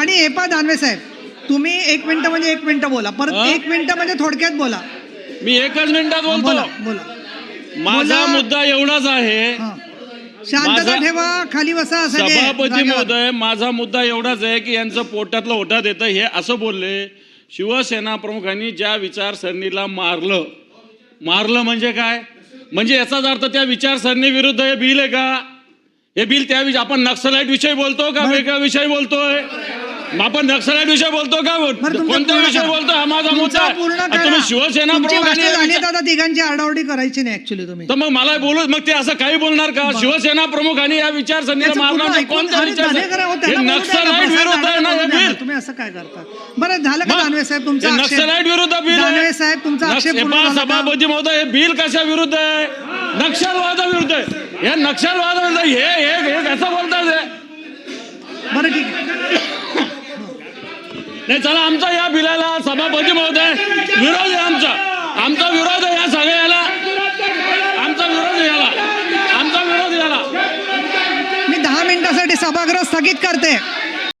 आणि हे पा दानवे साहेब तुम्ही एक मिनिटं म्हणजे एक मिनिटं बोला. परत? एक मिनिटं म्हणजे थोडक्यात बोला. मी एकच मिनिटात बोला बोलतो. बोला माझा बोला. मुद्दा एवढाच आहे. हा. शांतता माझा- ठेवा खाली बसा सभापती जागेवर. महोदय माझा मुद्दा एवढाच आहे की यांचं पोटातलं ओठात येतं हे असं बोलले. शिवसेना प्रमुखांनी ज्या विचारसरणीला मारलं मारलं म्हणजे काय? म्हणजे याचाच अर्थ त्या विचारसरणी विरुद्ध हे बिल आहे का? हे बिल त्या विषयी आपण नक्सलाईट विषयी बोलतो का? वेगळ्या विषयी बोलतोय. आपण नक्सलाईट विषयी बोलतो का? कोणत्या विषयी. बोलतो? हा माझा मुद्दा आहे. पूर्ण आणि. तुम्ही शिवसेना तुमची प्रमुखांनी भाषणं झाली विचार- आता तिघांची आरडाओरडी करायची नाही ऍक्च्युली तुम्ही. तर मग मला बोलू मग ते असं काही बोलणार का? शिवसेना प्रमुखांनी या विचारसरणीला त्याचं पूर्ण नाही? ऐकून- कोणत्या अरे दानवे करा हो, विचार त्यांना बोलू द्या ना, नक्सलाईट प्रसाद विरुद्ध आहे ना दानवे हे बोलू द्या ना, बिल? तुम्ही असं काय करता? बरं झालं का मग दानवे साहेब तुमचा हे आक्षेप विरुद्ध बिल आहे. दानवे साहेब तुमचा नक्ष- आक्षेप हे पूर्ण पहा, झाला का? सभापती महोदय हे बिल कशा विरुद्ध आहे? नक्षलवादा विरुद्ध आहे. हे नक्षलवादा विरुद्ध हे हे हे कसं बोलतात हे? बरं ठीक आहे. नाही चला आमचा या बिलाला सभापती महोदय विरोध आहे आमचा. आमचा विरोध आहे या सगळ्याला. आमचा विरोध याला. आमचा विरोध याला. मी दहा मिनिटासाठी सभागृह स्थगित करते.